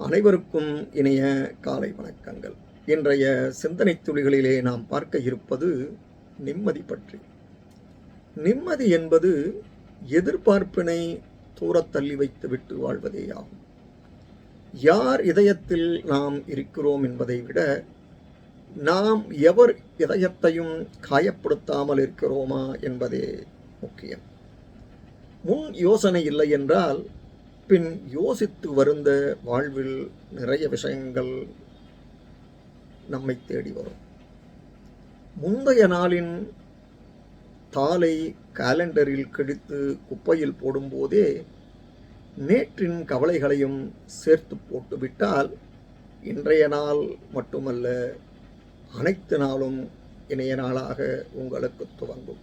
அனைவருக்கும் இணைய காலை வணக்கங்கள். இன்றைய சிந்தனை துளிகளிலே நாம் பார்க்க இருப்பது நிம்மதி பற்றி. நிம்மதி என்பது எதிர்பார்ப்பினை தூரத் தள்ளி வைத்துவிட்டு வாழ்வதேயாகும் யார் இதயத்தில் நாம் இருக்கிறோம் என்பதை விட நாம் எவர் இதயத்தையும் காயப்படுத்தாமல் இருக்கிறோமா என்பதே முக்கியம். முன் யோசனை இல்லை என்றால் பின் யோசித்து வருந்த வாழ்வில் நிறைய விஷயங்கள் நம்மை தேடி வரும். முந்தைய நாளின் தாளை காலண்டரில் கிழித்து குப்பையில் போடும்போதே நேற்றின் கவலைகளையும் சேர்த்து போட்டுவிட்டால் இன்றைய நாள் மட்டுமல்ல அனைத்து நாளும் இணைய நாளாக உங்களுக்கு துவங்கும்.